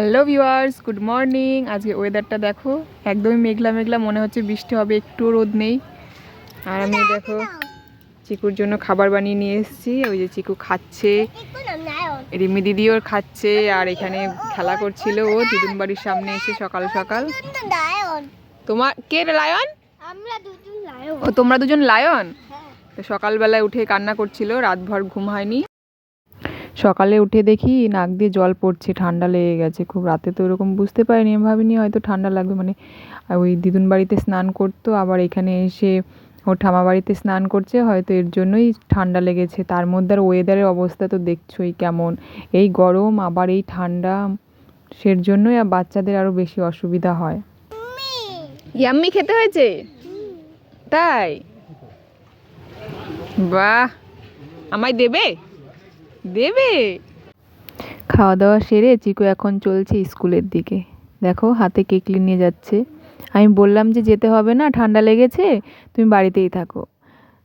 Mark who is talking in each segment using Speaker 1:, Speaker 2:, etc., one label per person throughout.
Speaker 1: Hello viewers good morning আজকে ওয়েদারটা দেখো একদমই মেঘলা মেঘলা মনে হচ্ছে বৃষ্টি হবে একটুও রোদ নেই। আর আমি দেখো চিকুর জন্য খাবার বানিয়ে নিয়ে এসেছি ওই যে চিকু খাচ্ছে। রিমি দিদিও খাচ্ছে আর এখানে খেলা করছিল ও দিদুন বাড়ির সামনে এসে সকাল সকাল। তোমার কে লায়ন ও তোমরা দুজন লায়ন
Speaker 2: হ্যাঁ।
Speaker 1: তো সকালবেলায় উঠে কান্না করছিল রাতভর ঘুম হয়নি। সকালে উঠে দেখি নাক দিয়ে জল পড়ছে, ঠান্ডা লেগে গেছে। খুব রাতে তো এরকম বুঝতে পারিনি, আমি ভাবিনি হয়তো ঠান্ডা লাগবে। মানে ওই দিদুন বাড়িতে স্নান করতো, আবার এখানে এসে ওর ঠামা বাড়িতে স্নান করছে, হয়তো এর জন্যই ঠান্ডা লেগেছে। তার মধ্যে আর ওয়েদারের অবস্থা তো দেখছোই কেমন। এই গরম, আবার এই ঠান্ডা, সের জন্যই আর বাচ্চাদের আরও বেশি অসুবিধা হয়। ইয়াম্মি, খেতে হয়েছে? তাই? বাহ! আমায় দেবে? দেবে? খাওয়া দাওয়া সেরে চিকু এখন চলছে স্কুলের দিকে। দেখো, হাতে কেকলি নিয়ে যাচ্ছে। আমি বললাম যে যেতে হবে না, ঠান্ডা লেগেছে, তুমি বাড়িতেই থাকো।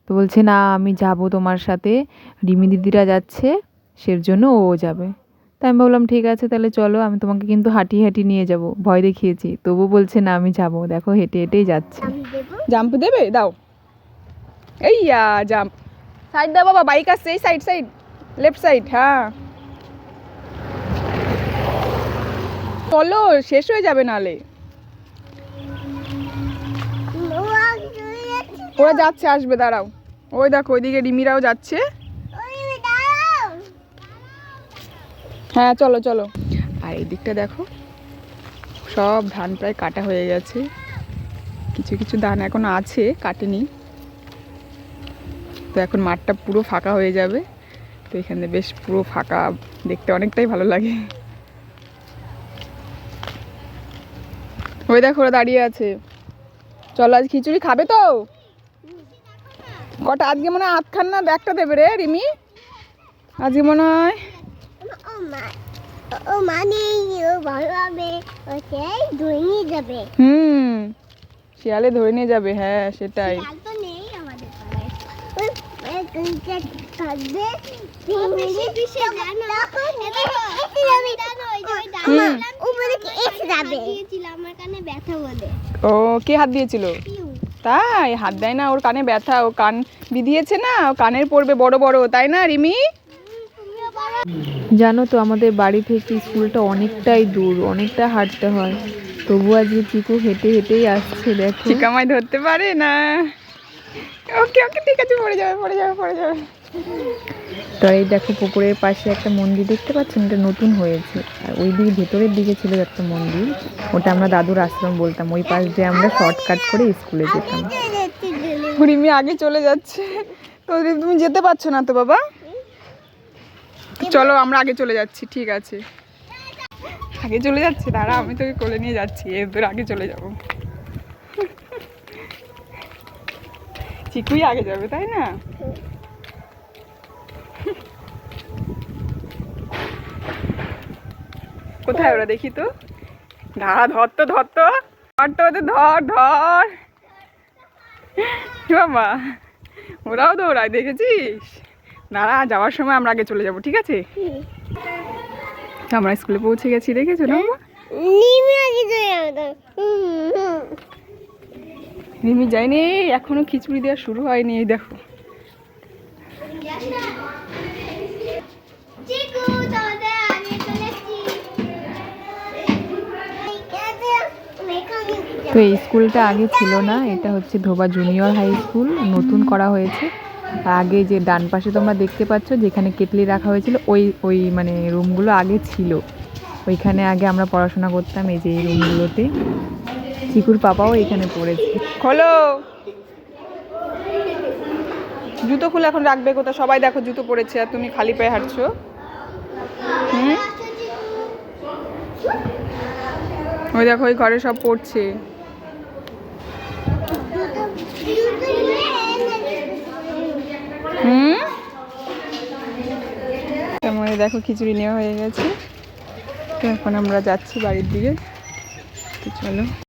Speaker 1: তো বলছে, না, আমি যাব তোমার সাথে। রিমি দিদিরা যাচ্ছে সের জন্য ও যাবে। তাই আমি বললাম ঠিক আছে, তাহলে চলো, আমি তোমাকে কিন্তু হাঁটি হাঁটি নিয়ে যাব। ভয় দেখিয়েছি। তবু বলছে, না, আমি যাব। দেখো, হেঁটে হেঁটেই যাচ্ছে। জাম্প দেবে? দাও। এই জাম্প। সাইড দাও বাবা, বাইক আসছে, এই সাইড সাইড। লেফট সাইড হ্যাঁ চলো, শেষ হয়ে যাবে নালে। ওরা যাচ্ছে, আসবে, দাঁড়াও। ওই দেখো, ওইদিকে রিমিরাও যাচ্ছে। হ্যাঁ চলো চলো। আর এই দিকটা দেখো, সব ধান প্রায় কাটা হয়ে গেছে। কিছু কিছু ধান এখনও আছে, কাটেনি। তো এখন মাঠটা পুরো ফাঁকা হয়ে যাবে। তো এখানে বেশ পুরো ফাঁকা দেখতে অনেকটাই ভালো লাগে। ওই দেখো ওরা দাঁড়িয়ে আছে। চলো আজ খিচুড়ি খাবে তো? কটা আজকে মনে হয় আধখান না একটা দেবে রে রিমি? আজকে মনে হয়
Speaker 2: ও মানে ও ভালো ধরে যাবে।
Speaker 1: হুম শিয়ালে ধরে নিয়ে যাবে হ্যাঁ সেটাই। ও কে হাত দিয়েছিল? তাই হাত দেয় না ওর কানে ব্যথা ও কান বিধিয়েছে না ও কানের পড়বে বড় বড় তাই না রিমি? জানো তো আমাদের বাড়ি থেকে স্কুলটা অনেকটাই দূর অনেকটা হাঁটতে হয়। তবু আজকে চিকু হেঁটে হেঁটেই আসছে দেখো। চিকামাই ধরতে পারে না? ওকে ওকে, ঠিক আছে, পড়ে যাবে পড়ে যাবে পড়ে যাবে। তো এই দেখো পুকুরের পাশে একটা মন্দির দেখতে পাচ্ছেন? এটা নতুন হয়েছে। আর ওই দিকে ভেতরের দিকে ছিল একটা মন্দির। ওটা আমরা দাদুর আশ্রম বলতাম। ওই পাশ দিয়ে আমরা শর্টকাট করে স্কুলে যেতাম। রিমি আগে চলে যাচ্ছে। তো তুমি যেতে পারছ না তো বাবা? চলো, আমরা আগে চলে যাচ্ছি, ঠিক আছে। আগে চলে যাচ্ছে, দাঁড়া, আমি তোকে কোলে নিয়ে যাচ্ছি। এদের আগে চলে যাব। চিকুই আগে যাবে, তাই না? কোথায় ওরা দেখি তো? দাঁড়া ধর তো ধর তো। ধর তো ধর ধর। বাবা, ওরাও দৌড়ায়, দেখেছিস? দাঁড়া, যাওয়ার সময় আমরা আগে চলে যাব, ঠিক আছে? আমরা স্কুলে পৌঁছে গেছি, দেখেছ না? যায়নি এই এখনও খিচুড়ি দেওয়া শুরু হয়নি, এই দেখো। তো এই স্কুলটা আগে ছিল না, এটা হচ্ছে ধোবা জুনিয়র হাই স্কুল নতুন করা হয়েছে। আগে যে ডান পাশে তোমরা দেখতে পাচ্ছ, যেখানে কেটলি রাখা হয়েছিল, ওই ওই মানে রুমগুলো আগে ছিল। ওইখানে আগে আমরা পড়াশোনা করতাম, এই যে এই রুমগুলোতে চিকুর পাপাও এখানে পড়েছে। খোলো। জুতো খুলে এখন রাখবে কোথাও সবাই দেখো জুতো পড়েছে আর তুমি খালি পায়ে হাঁটছো। হুম? ওই দেখো, ওই ঘরে সব পড়ছে। হুম? দেখো, খিচুড়ি নেওয়া হয়ে গেছে। তো এখন আমরা যাচ্ছি বাড়ির দিকে। তো চলো।